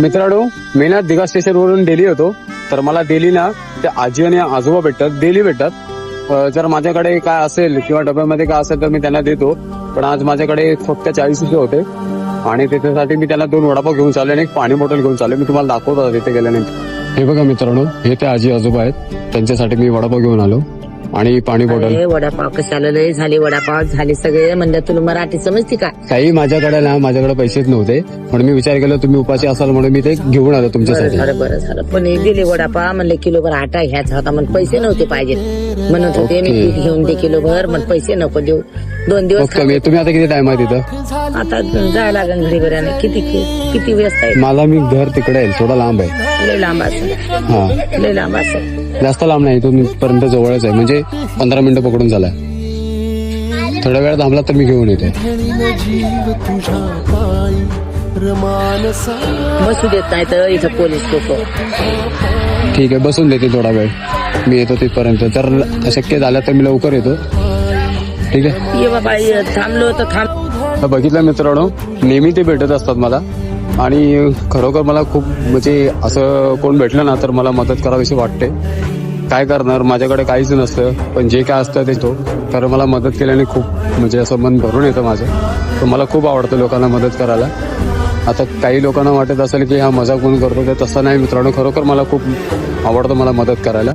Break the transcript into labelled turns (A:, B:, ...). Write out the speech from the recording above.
A: मित्रांनो मी ना दिघा स्टेशनवरून डेली होतो. तर मला डेली ना ते आजी आणि आजोबा भेटतात डेली भेटतात. जर माझ्याकडे काय असेल किंवा डब्यामध्ये काय असेल तर मी त्यांना देतो. पण आज माझ्याकडे फक्त चाळीस रुपये होते. आणि त्याच्यासाठी मी त्यांना दोन वडापाव घेऊन चालले आणि एक पाणी बॉटल घेऊन चालले मी तुम्हाला दाखवतो आता तिथे गेल्यानंतर. हे बघा मित्रांनो हे ते आजी आजोबा आहेत. त्यांच्यासाठी मी वडापाव घेऊन आलो. आणि पाणी बॉटल
B: अरे वडापाव कशाला लय झाले वडापाव झाले सगळे. म्हणलं तुला मराठी समजते का?
A: काही माझ्याकडे ना माझ्याकडे पैसेच नव्हते. पण मी विचार केला तुम्ही उपाशी असाल म्हणून मी ते घेऊन आलो
B: बरं
A: तुमच्यासाठी
B: झालं बरं झालं. पण हे दिले वडापाव. म्हणले किलोभर आटा घ्यायचा होता. पण पैसे नव्हते पाहिजे म्हणत होते मी
A: ओके.
B: पीठ घेऊन दे किलोभर. पण पैसे नको देऊ. दोन दिवस
A: ओके मी तुम्ही आता किती टाइम आहे तिथं?
B: खा- आता जायला लागेल घरी बऱ्याने किती किती व्यस्त आहे?
A: मला मी घर तिकडे आहे थोडा लांब आहे.
B: लय लांब असेल.
A: हा.
B: लय लांब असेल.
A: जास्त लांब नाही इथून पर्यंत जवळच आहे. म्हणजे पंधरा मिनिटं पकडून झालाय. थोड्या वेळ थांबला तर मी घेऊन येते.
B: बसू देत नाही तर इथं पोलीस लोक.
A: ठीक आहे बसून देते थोडा वेळ. मी येतो तिथपर्यंत. जर शक्य झालं तर मी लवकर येतो. ठीक आहे?
B: ये बाबा ये. थांबलो तर थांब.
A: बघितलं मित्रांनो नेहमी ते भेटत असतात मला. आणि खरोखर मला खूप म्हणजे असं कोण भेटलं ना तर मला मदत करावीशी वाटते. काय करणार? माझ्याकडे काहीच नसतं. पण जे काय असतं ते तो. कारण मला मदत केल्याने खूप म्हणजे असं मन भरून येतं माझं. तर मला खूप आवडतं लोकांना मदत करायला. आता काही लोकांना वाटत असेल की हा मजा कोण करतो तर तसं नाही मित्रांनो. खरोखर मला खूप आवडतं मला मदत करायला.